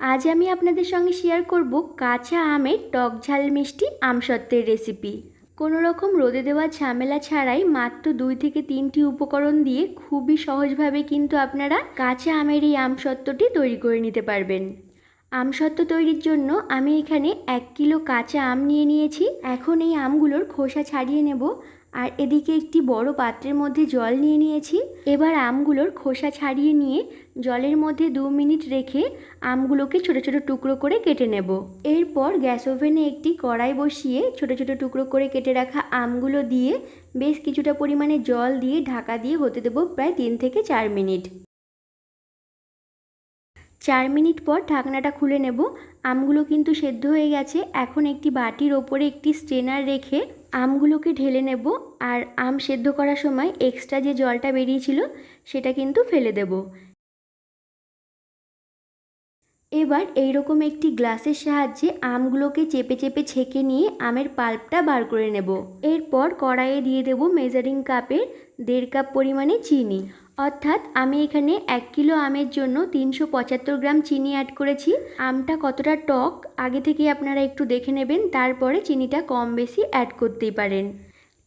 আজ আমি আপনাদের সঙ্গে শেয়ার করব কাঁচা আমের টক ঝাল মিষ্টি আমসত্ত্বের রেসিপি কোনো রকম রোদে দেওয়া ঝামেলা ছাড়াই মাত্র দুই থেকে তিনটি উপকরণ দিয়ে খুবই সহজভাবে কিন্তু আপনারা কাঁচা আমের এই আমসত্ত্বটি তৈরি করে নিতে পারবেন। আমসত্ত্ব তৈরির জন্য আমি এখানে এক কিলো কাঁচা আম নিয়ে নিয়েছি। এখন এই আমগুলোর খোসা ছাড়িয়ে নেব। আর এদিকে একটি বড় পাত্রের মধ্যে জল নিয়ে নিয়েছি। এবার আমগুলোর খোসা ছাড়িয়ে নিয়ে জলের মধ্যে দু মিনিট রেখে আমগুলোকে ছোট ছোট টুকরো করে কেটে নেব। এরপর গ্যাস ওভেনে একটি কড়াই বসিয়ে ছোট ছোট টুকরো করে কেটে রাখা আমগুলো দিয়ে বেশ কিছুটা পরিমাণে জল দিয়ে ঢাকা দিয়ে হতে দেবো প্রায় তিন থেকে চার মিনিট। চার মিনিট পর ঢাকনাটা খুলে নেব। আমগুলো কিন্তু সেদ্ধ হয়ে গেছে। এখন একটি বাটির ওপরে একটি স্ট্রেনার রেখে আমগুলোকে ঢেলে নেব আর আম সেদ্ধ করার সময় এক্সট্রা যে জলটা বেরিয়েছিল সেটা কিন্তু ফেলে দেব। এবার এই রকম একটি গ্লাসের সাহায্যে আমগুলোকে চেপে চেপে ছেঁকে নিয়ে আমের পাল্পটা বার করে নেব। এরপর কড়াইয়ে দিয়ে দেব মেজারিং কাপের দেড় কাপ পরিমাণে চিনি। অর্থাৎ আমি এখানে এক কিলো আমের জন্য তিনশো পঁচাত্তর গ্রাম চিনি অ্যাড করেছি। আমটা কতটা টক, আগে থেকে আপনারা একটু দেখে নেবেন, তারপরে চিনিটা কম বেশি অ্যাড করতেই পারেন।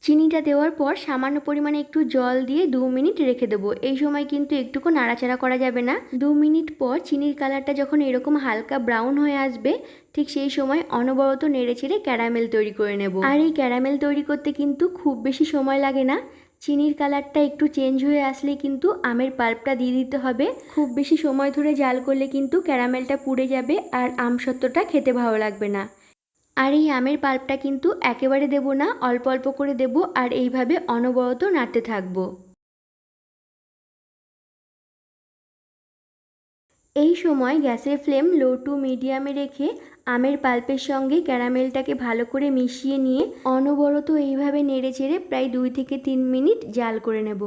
চিনিটা দেওয়ার পর সামান্য পরিমাণে একটু জল দিয়ে দু মিনিট রেখে দেবো। এই সময় কিন্তু একটুকু নাড়াচাড়া করা যাবে না। দু মিনিট পর চিনির কালারটা যখন এরকম হালকা ব্রাউন হয়ে আসবে, ঠিক সেই সময় অনবরত নেড়ে চেড়ে ক্যারামেল তৈরি করে নেব। আর এই ক্যারামেল তৈরি করতে কিন্তু খুব বেশি সময় লাগে না। চিনির কালারটা একটু চেঞ্জ হয়ে আসলে কিন্তু আমের পাল্পটা দিয়ে দিতে হবে। খুব বেশি সময় ধরে জাল করলে কিন্তু ক্যারামেলটা পুড়ে যাবে আর আম আমসত্ত্বটা খেতে ভালো লাগবে না। আর এই আমের পাল্পটা কিন্তু একেবারে দেব না, অল্প অল্প করে দেব আর এইভাবে অনবরত নাড়তে থাকব। এই সময় গ্যাসের ফ্লেম লো টু মিডিয়ামে রেখে আমের পাল্পের সঙ্গে ক্যারামেলটাকে ভালো করে মিশিয়ে নিয়ে অনবরত এইভাবে নেড়ে চেড়ে প্রায় দুই থেকে তিন মিনিট জাল করে নেব।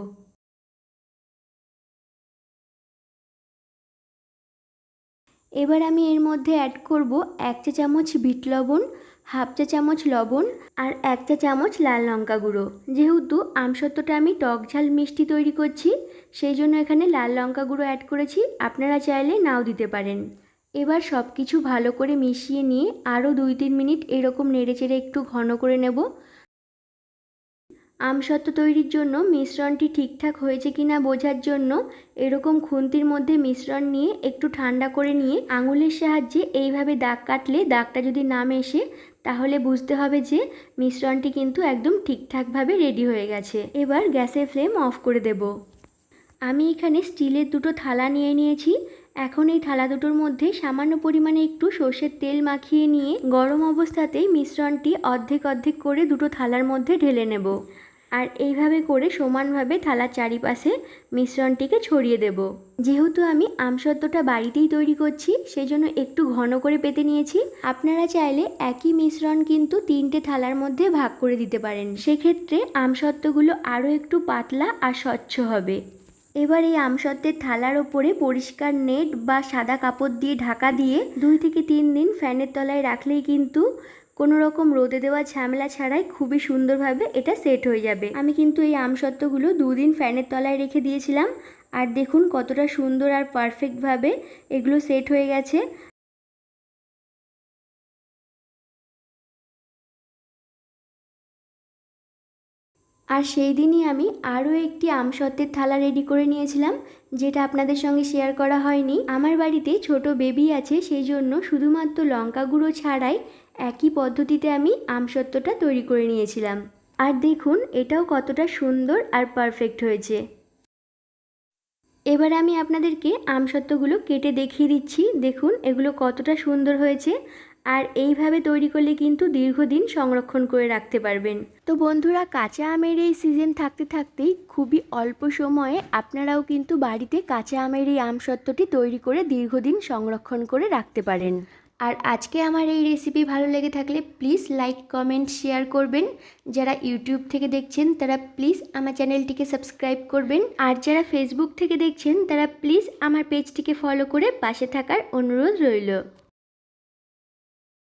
এবার আমি এর মধ্যে অ্যাড করব এক চা চামচ বিট লবণ হাফ চা চামচ লবণ আর এক চা চামচ লাল লঙ্কা গুঁড়ো। যেহেতু আমসত্ত্বটা আমি টক ঝাল মিষ্টি তৈরি করছি, সেই জন্য এখানে লাল লঙ্কা গুঁড়ো অ্যাড করেছি। আপনারা চাইলে নাও দিতে পারেন। এবার সব কিছু ভালো করে মিশিয়ে নিয়ে আরও দুই তিন মিনিট এরকম নেড়ে চেড়ে একটু ঘন করে নেব। আমসত্ত্ব তৈরির জন্য মিশ্রণটি ঠিকঠাক হয়েছে কি না বোঝার জন্য এরকম খুন্তির মধ্যে মিশ্রণ নিয়ে একটু ঠান্ডা করে নিয়ে আঙুলের সাহায্যে এইভাবে দাগ কাটলে দাগটা যদি না মেশে তাহলে বুঝতে হবে যে মিশ্রণটি কিন্তু একদম ঠিকঠাকভাবে রেডি হয়ে গেছে। এবার গ্যাসের ফ্লেম অফ করে দেব। আমি এখানে স্টিলের দুটো থালা নিয়ে নিয়েছি। এখন এই থালা দুটোর মধ্যে সামান্য পরিমাণে একটু সর্ষের তেল মাখিয়ে নিয়ে গরম অবস্থাতেই মিশ্রণটি অর্ধেক অর্ধেক করে দুটো থালার মধ্যে ঢেলে নেব। আর এইভাবে করে সমানভাবে থালার চারিপাশে মিশ্রণটিকে ছড়িয়ে দেব। যেহেতু আমি আমসত্ত্বটা বাড়িতেই তৈরি করছি সেই জন্য একটু ঘন করে পেতে নিয়েছি। আপনারা চাইলে একই মিশ্রণ কিন্তু তিনটে থালার মধ্যে ভাগ করে দিতে পারেন। সেক্ষেত্রে আমসত্ত্বগুলো আরও একটু পাতলা আর স্বচ্ছ হবে। এবার এই আমসত্ত্বের থালার ওপরে পরিষ্কার নেট বা সাদা কাপড় দিয়ে ঢাকা দিয়ে দুই থেকে তিন দিন ফ্যানের তলায় রাখলেই কিন্তু কোনো রকম রোদে দেওয়া ঝামেলা ছাড়াই খুবই সুন্দরভাবে এটা সেট হয়ে যাবে। আমি কিন্তু এই আমসত্ত্বগুলো দুদিন ফ্যানের তলায় রেখে দিয়েছিলাম। আর দেখুন কতটা সুন্দর আর পারফেক্টভাবে এগুলো সেট হয়ে গেছে। আর সেই দিনই আমি আরও একটি আমসত্ত্বের থালা রেডি করে নিয়েছিলাম, যেটা আপনাদের সঙ্গে শেয়ার করা হয়নি। আমার বাড়িতে ছোট বেবি আছে সেই জন্য শুধুমাত্র লঙ্কা গুঁড়ো ছাড়াই একই পদ্ধতিতে আমি আমসত্ত্বটা তৈরি করে নিয়েছিলাম। আর দেখুন, এটাও কতটা সুন্দর আর পারফেক্ট হয়েছে। এবার আমি আপনাদেরকে আমসত্ত্বগুলো কেটে দেখিয়ে দিচ্ছি। দেখুন, এগুলো কতটা সুন্দর হয়েছে। আর এইভাবে তৈরি করলে কিন্তু দীর্ঘদিন সংরক্ষণ করে রাখতে পারবেন। তো বন্ধুরা, কাঁচা আমের এই সিজন থাকতে থাকতেই খুবই অল্প সময়ে আপনারাও কিন্তু বাড়িতে কাঁচা আমের এই আমসত্ত্বটি তৈরি করে দীর্ঘদিন সংরক্ষণ করে রাখতে পারেন। আর আজকে আমার এই রেসিপি ভালো লেগে থাকলে প্লিজ লাইক কমেন্ট শেয়ার করবেন। যারা ইউটিউব থেকে দেখছেন, তারা প্লিজ আমার চ্যানেলটিকে সাবস্ক্রাইব করবেন। আর যারা ফেসবুক থেকে দেখছেন, তারা প্লিজ আমার পেজটিকে ফলো করে পাশে থাকার অনুরোধ রইল।